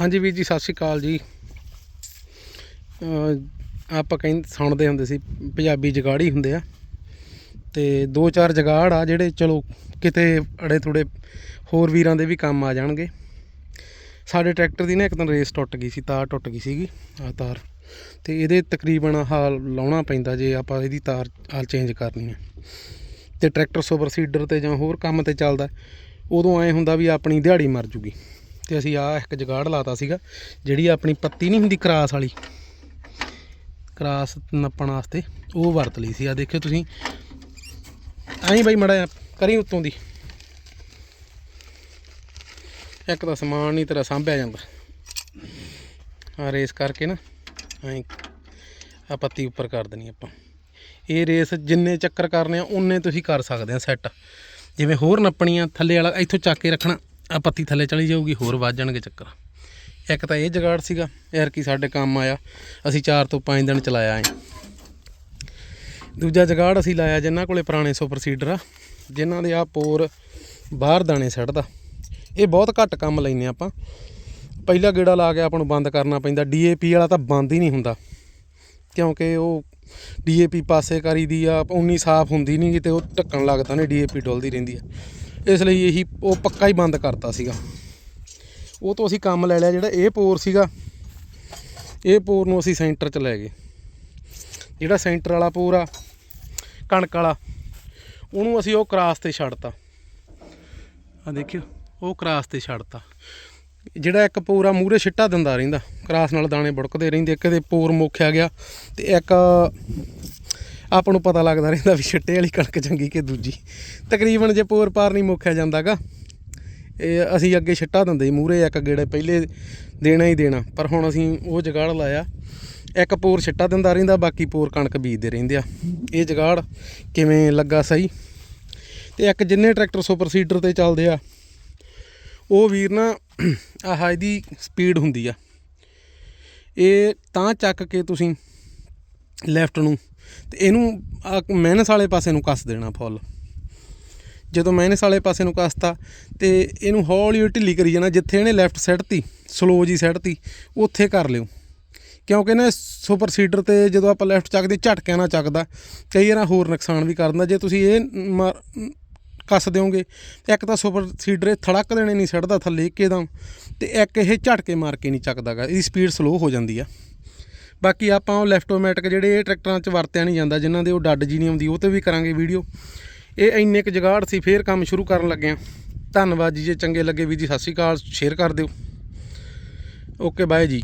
ਹਾਂਜੀ ਵੀਰ ਜੀ, ਸਤਿ ਸ਼੍ਰੀ ਅਕਾਲ ਜੀ। ਆਪਾਂ ਕਹਿੰਦੇ ਸੁਣਦੇ ਹੁੰਦੇ ਸੀ, ਪੰਜਾਬੀ ਜਗਾੜੀ ਹੁੰਦੇ ਆ। ਤੇ ਦੋ ਚਾਰ ਜਗਾੜ ਆ ਜਿਹੜੇ ਚਲੋ ਕਿਤੇ ਅੜੇ ਥੋੜੇ ਹੋਰ ਵੀਰਾਂ ਦੇ ਵੀ ਕੰਮ ਆ ਜਾਣਗੇ। ਸਾਡੇ ਟਰੈਕਟਰ ਦੀ ਨਾ ਇੱਕ ਦਿਨ ਰੇਸ ਟੁੱਟ ਗਈ ਸੀ, ਤਾਰ ਟੁੱਟ ਗਈ ਸੀਗੀ ਆ ਤਾਰ। ਤੇ ਇਹਦੇ ਤਕਰੀਬਨ ਹਾਲ ਲਾਉਣਾ ਪੈਂਦਾ ਜੇ ਆਪਾਂ ਇਹਦੀ ਤਾਰ, ਹਾਲ ਚੇਂਜ ਕਰਨੀ ਹੈ ਤੇ ਟਰੈਕਟਰ ਸੁਪਰ ਸੀਡਰ ਤੇ ਜਾਂ ਹੋਰ ਕੰਮ ਤੇ ਚੱਲਦਾ, ਉਦੋਂ ਐ ਹੁੰਦਾ ਵੀ ਆਪਣੀ ਦਿਹਾੜੀ ਮਰ ਜੂਗੀ। ਤੇ ਅਸੀਂ ਆ ਇੱਕ ਜਗਾੜ ਲਾਤਾ ਸੀਗਾ, ਜਿਹੜੀ ਆਪਣੀ ਪੱਤੀ ਨਹੀਂ ਹੁੰਦੀ ਕਰਾਸ ਵਾਲੀ। ਕਰਾਸ ਨੱਪਣ ਵਾਸਤੇ ਉਹ ਵਰਤ ਲਈ ਸੀ। ਆ ਦੇਖਿਓ ਤੁਸੀਂ। ਐਂ ਬਾਈ ਮੜਾ ਕਰੀ ਉੱਤੋਂ ਦੀ। ਇੱਕ ਤਾਂ ਸਮਾਨ ਨਹੀਂ ਤੇਰਾ ਸਾਂਭਿਆ ਜਾਂਦਾ। ਆ ਰੇਸ ਕਰਕੇ ਨਾ, ਐਂ ਆ ਪੱਤੀ ਉੱਪਰ ਕਰ ਦੇਣੀ ਆਪਾਂ। ਇਹ ਰੇਸ ਜਿੰਨੇ ਚੱਕਰ ਕਰਨੇ ਆ ਉਨੇ ਤੁਸੀਂ ਕਰ ਸਕਦੇ ਆ ਸੈੱਟ। ਜਿਵੇਂ ਹੋਰ ਨੱਪਣੀਆਂ ਥੱਲੇ ਵਾਲਾ ਇੱਥੋਂ ਚੱਕ ਕੇ ਰੱਖਣਾ। ਆ ਪੱਤੀ ਥੱਲੇ ਚਲੀ ਜਾਊਗੀ, ਹੋਰ ਵੱਜ ਜਾਣਗੇ ਚੱਕਰ। ਇੱਕ ਤਾਂ ਇਹ ਜਗਾੜ ਸੀਗਾ, ਯਾਰ ਕੀ ਸਾਡੇ ਕੰਮ ਆਇਆ। ਅਸੀਂ 4 ਤੋਂ 5 ਦਿਨ ਚਲਾਇਆ ਐ ਦੂਜਾ ਜਗਾੜ ਅਸੀਂ ਲਾਇਆ ਜਿਨ੍ਹਾਂ ਕੋਲੇ ਪੁਰਾਣੇ ਸੁਪਰ ਸੀਡਰ ਆ, ਜਿਨ੍ਹਾਂ ਦੇ ਆ ਪੋਰ ਬਾਹਰ ਦਾਣੇ ਸੱਟਦਾ ਇਹ ਬਹੁਤ ਘੱਟ ਕੰਮ ਲੈਨੇ ਆਪਾਂ। ਪਹਿਲਾ ਗੇੜਾ ਲਾ ਕੇ ਆਪਾਂ ਨੂੰ ਬੰਦ ਕਰਨਾ ਪੈਂਦਾ। ਡੀਏਪੀ ਵਾਲਾ ਤਾਂ ਬੰਦ ਹੀ ਨਹੀਂ ਹੁੰਦਾ। ਕਿਉਂਕਿ ਉਹ ਡੀਏਪੀ ਪਾਸੇ ਕਰੀ ਦੀ ਆ, ਉਨੀ ਸਾਫ਼ ਹੁੰਦੀ ਨਹੀਂ ਤੇ ਉਹ ਢੱਕਣ ਲੱਗਦਾ ਨੇ ਡੀਏਪੀ ਡੁੱਲਦੀ ਰਹਿੰਦੀ ਆ। ਇਸ ਲਈ ਇਹੀ ਉਹ ਪੱਕਾ ਹੀ ਬੰਦ ਕਰਤਾ ਸੀਗਾ। ਉਹ ਤੋਂ ਅਸੀਂ ਕੰਮ ਲੈ ਲਿਆ ਜਿਹੜਾ ਇਹ ਪੋਰ ਸੀਗਾ। ਇਹ ਪੋਰ ਨੂੰ ਅਸੀਂ ਸੈਂਟਰ 'ਚ ਲੈ ਗਏ। ਜਿਹੜਾ ਸੈਂਟਰ ਵਾਲਾ ਪੋਰ ਆ, ਕਣਕ ਵਾਲਾ, ਉਹਨੂੰ ਅਸੀਂ ਉਹ ਕਰਾਸ ਤੇ ਛੱਡਤਾ। ਆ ਦੇਖਿਓ, ਉਹ ਕਰਾਸ ਤੇ ਛੱਡਤਾ। ਜਿਹੜਾ ਇੱਕ ਪੂਰਾ ਮੂਰੇ ਛਿੱਟਾ ਦਿੰਦਾ ਰਹਿੰਦਾ। ਕਰਾਸ ਨਾਲ ਦਾਣੇ ਬੁੜਕਦੇ ਰਹਿੰਦੇ ਕਦੇ ਪੋਰ ਮੋਖਿਆ ਗਿਆ ਤੇ ਇੱਕ ਆਪਾਂ ਨੂੰ ਪਤਾ ਲੱਗਦਾ ਰਹਿੰਦਾ ਵੀ ਛਿੱਟੇ ਵਾਲੀ ਕਣਕ ਚੰਗੀ ਕਿ ਦੂਜੀ। ਤਕਰੀਬਨ ਜੇ ਪੋਰ ਪਾਰ ਨਹੀਂ ਮੁੱਖਿਆ ਜਾਂਦਾਗਾ, ਇਹ ਅਸੀਂ ਅੱਗੇ ਛਿੱਟਾ ਦਿੰਦੇ ਸੀ ਮੂਰੇ ਇੱਕ ਗੇੜੇ ਪਹਿਲੇ ਦੇਣਾ ਹੀ ਦੇਣਾ, ਪਰ ਹੁਣ ਅਸੀਂ ਉਹ ਜਗਾੜ ਲਾਇਆ। ਇੱਕ ਪੋਰ ਛਿੱਟਾ ਦਿੰਦਾ ਰਹਿੰਦਾ, ਬਾਕੀ ਪੋਰ ਕਣਕ ਬੀਜਦੇ ਰਹਿੰਦੇ ਆ। ਇਹ ਜਗਾੜ ਕਿਵੇਂ ਲੱਗਾ ਸਹੀ? ਤੇ ਇੱਕ ਜਿੰਨੇ ਟਰੈਕਟਰ ਸੁਪਰ ਸੀਡਰ ਤੇ ਚੱਲਦੇ ਆ, ਉਹ ਵੀਰ ਨਾ ਆਹ ਇਹਦੀ ਸਪੀਡ ਹੁੰਦੀ ਆ। ਇਹ ਤਾਂ ਚੱਕ ਕੇ ਤੁਸੀਂ ਲੈਫਟ ਨੂੰ ਤੇ ਇਹਨੂੰ ਆਹ ਮਾਈਨਸ ਵਾਲੇ ਪਾਸੇ ਨੂੰ ਕੱਸ ਦੇਣਾ ਫੁੱਲ। ਜਦੋਂ ਮਾਈਨਸ ਵਾਲੇ ਪਾਸੇ ਨੂੰ ਕੱਸਤਾ ਤੇ ਇਹਨੂੰ ਹੌਲੀ ਹੌਲੀ ਢਿੱਲੀ ਕਰੀ ਜਾਣਾ, ਜਿੱਥੇ ਇਹਨੇ ਲੈਫਟ ਸਾਈਡ ਤੀ ਸਲੋ ਜੀ ਸਾਈਡ ਤੀ, ਉੱਥੇ ਕਰ ਲਿਓ। ਕਿਉਂਕਿ ਨਾ ਸੁਪਰ ਸੀਡਰ ਤੇ ਜਦੋਂ ਆਪਾਂ ਲੈਫਟ ਚੱਕਦੇ, ਝਟਕਿਆਂ ਨਾਲ ਚੱਕਦਾ। ਕਈ ਵਾਰ ਹੋਰ ਨੁਕਸਾਨ ਵੀ ਕਰਦਾ ਜੇ ਤੁਸੀਂ ਇਹ ਮਾਰ- ਕੱਸ ਦਿਓਗੇ, ਇੱਕ ਤਾਂ ਸੁਪਰ ਸੀਡਰ ਇਹ ਥੜਕ ਦੇਣੇ ਨਹੀਂ ਛੱਡਦਾ ਥੱਲੇ ਇੱਕਦਮ, ਤੇ ਇੱਕ ਇਹ ਝਟਕੇ ਮਾਰ ਕੇ ਨਹੀਂ ਚੱਕਦਾਗਾ। ਇਹਦੀ ਸਪੀਡ ਸਲੋ ਹੋ ਜਾਂਦੀ ਆ। ਬਾਕੀ ਆਪਾਂ ਉਹ ਲੈਫਟੋਮੈਟਿਕ ਜਿਹੜੇ ਇਹ ਟਰੈਕਟਰਾਂ 'ਚ ਵਰਤਿਆ ਨਹੀਂ ਜਾਂਦਾ, ਜਿਨ੍ਹਾਂ ਦੇ ਉਹ ਡੱਡ ਜੀ ਨਹੀਂ ਆਉਂਦੀ, ਉਹ ਤੇ ਵੀ ਕਰਾਂਗੇ ਵੀਡੀਓ ਇਹ ਇੰਨੇ ਕੁ ਜਗਾੜ ਸੀ, ਫੇਰ ਕੰਮ ਸ਼ੁਰੂ ਕਰਨ ਲੱਗੇ ਆ ਧੰਨਵਾਦ ਜੀ, ਜੇ ਚੰਗੇ ਲੱਗੇ ਵੀ ਜੀ, ਸਤਿ ਸ਼੍ਰੀ ਅਕਾਲ ਸ਼ੇਅਰ ਕਰ ਦਿਓ। ਓਕੇ ਬਾਏ ਜੀ।